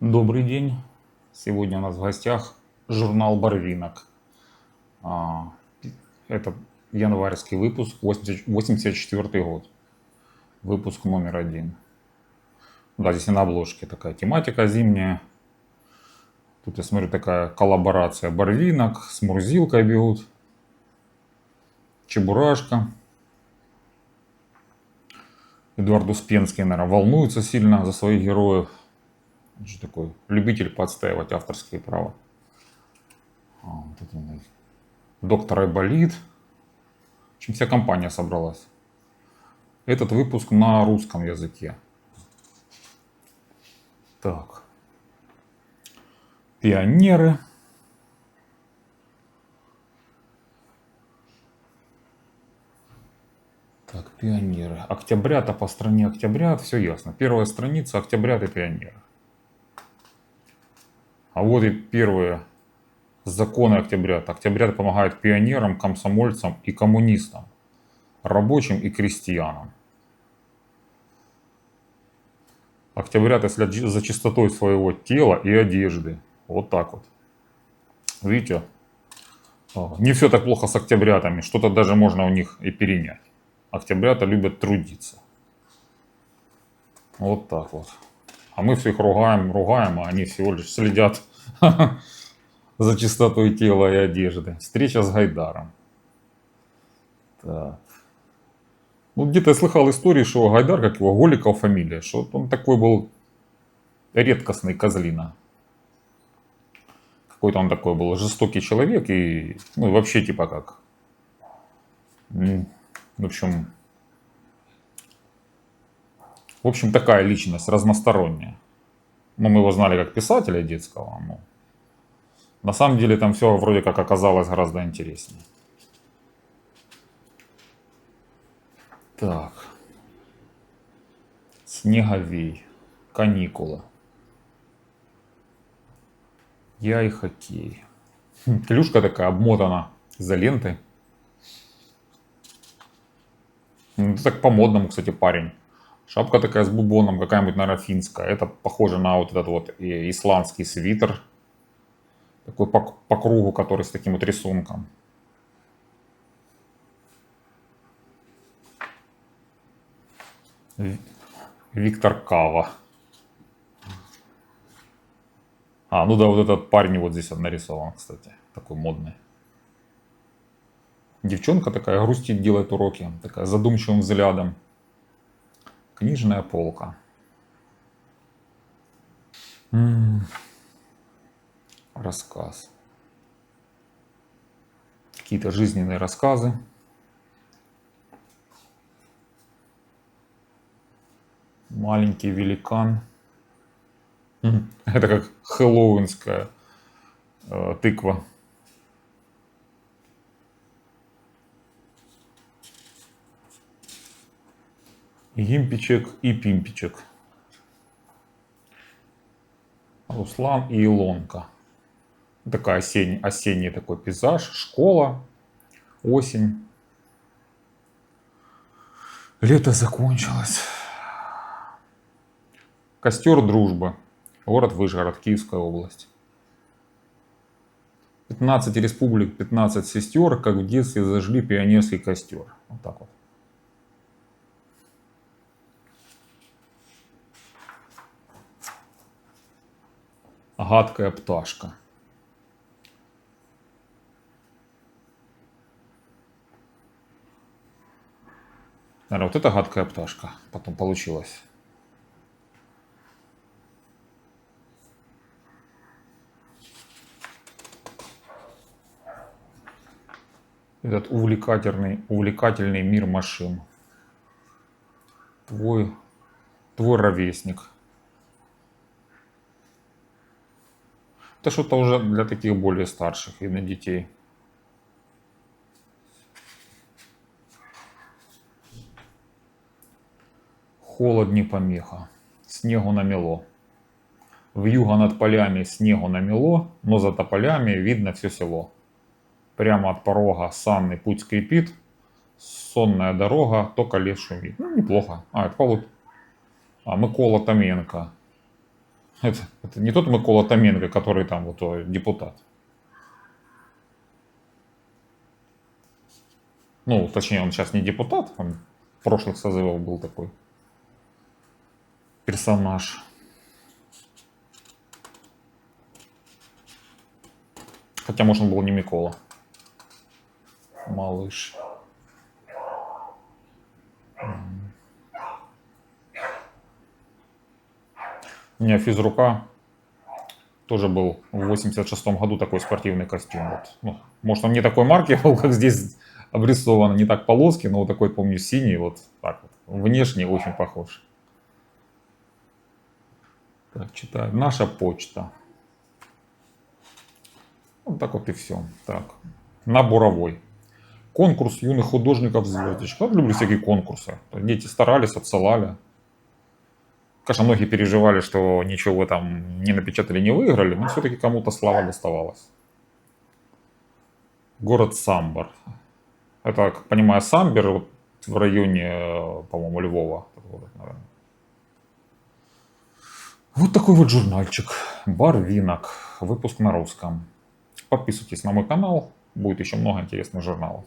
Добрый день. Сегодня у нас в гостях журнал «Барвинок». А, Это январский выпуск, 80 84 год. Выпуск номер один. Да, здесь и на обложке такая тематика зимняя. Тут я смотрю такая коллаборация барвинок, с Мурзилкой бегут. Чебурашка. Эдуард Успенский, наверное, волнуется сильно за своих героев. Он же такой любитель подстаивать авторские права. А, вот это нас. Доктор Айболит. Общем, вся компания собралась. Этот выпуск на русском языке. Так. Пионеры. Так, пионеры. Октябрята по стране Октябрят, все ясно. Первая страница Октябрят и пионеры. А вот и первые законы Октябрята. Октябрят помогает пионерам, комсомольцам и коммунистам, рабочим и крестьянам. Октябрята следят за чистотой своего тела и одежды. Вот так вот. Видите, не все так плохо с октябрятами. Что-то даже можно у них и перенять. Октябрята любят трудиться. Вот так вот. А мы все их ругаем, ругаем, а они всего лишь следят за чистотой тела и одежды. Встреча с Гайдаром. Так. Ну, где-то я слыхал истории, что Гайдар, как его, Голиков фамилия, что он такой был редкостный козлина. Какой-то он такой был жестокий человек и ну, вообще типа как. В общем, в общем, такая личность разносторонняя. Ну, мы его знали как писателя детского, но на самом деле там все вроде как оказалось гораздо интереснее. Так. Снеговей. Каникула. Я и хоккей. Хм, клюшка такая обмотана изолентой. Ну, так по-модному, кстати, парень. Шапка такая с бубоном, какая-нибудь, наверное, финская. Это похоже на вот этот вот исландский свитер. Такой по, по кругу, который с таким вот рисунком. Виктор Кава. А, ну да, вот этот парень вот здесь он нарисован, кстати. Такой модный. Девчонка такая грустит, делает уроки. Такая задумчивым взглядом. Книжная полка. М -м. Рассказ. Какие-то жизненные рассказы. Маленький великан. Это как хэллоуинская э, тыква. Гимпичек и Пимпичек. Руслан и Илонка. Такая осень, осенний такой пейзаж. Школа, осень. Лето закончилось. Костер дружбы. Город Вышгород, Киевская область. 15 республик, 15 сестер, как в детстве зажгли пионерский костер. Вот так вот. Гадкая пташка. Наверное, вот эта гадкая пташка потом получилась. Этот увлекательный, увлекательный мир машин. Твой, твой ровесник. Это что-то уже для таких более старших и на детей. Холод не помеха. Снегу намело. В юго над полями снегу намело, но за тополями видно все село. Прямо от порога санный путь скрипит, сонная дорога, то колес шумит. Ну, неплохо. А, это вот а, Микола Томенко. Это, это не тот Микола Томенко, который там вот депутат. Ну, точнее, он сейчас не депутат, он в прошлых созывах был такой персонаж. Хотя, может, он был не Микола. Малыш. У меня физрука тоже был в 86 году такой спортивный костюм. Вот. Ну, может, он не такой марки был, как здесь обрисован, не так полоски, но вот такой, помню, синий, вот так вот. Внешне очень похож. Так, читаю. Наша почта. Вот так вот и все. Так. На буровой. Конкурс юных художников звездочка. Вот люблю всякие конкурсы. Дети старались, отсылали. Конечно, многие переживали, что ничего там не напечатали, не выиграли, но все-таки кому-то слава доставалась. Город Самбор. Это, как понимаю, Самбер вот в районе, по-моему, Львова. Город. Вот такой вот журнальчик. Барвинок. Выпуск на русском. Подписывайтесь на мой канал. Будет еще много интересных журналов.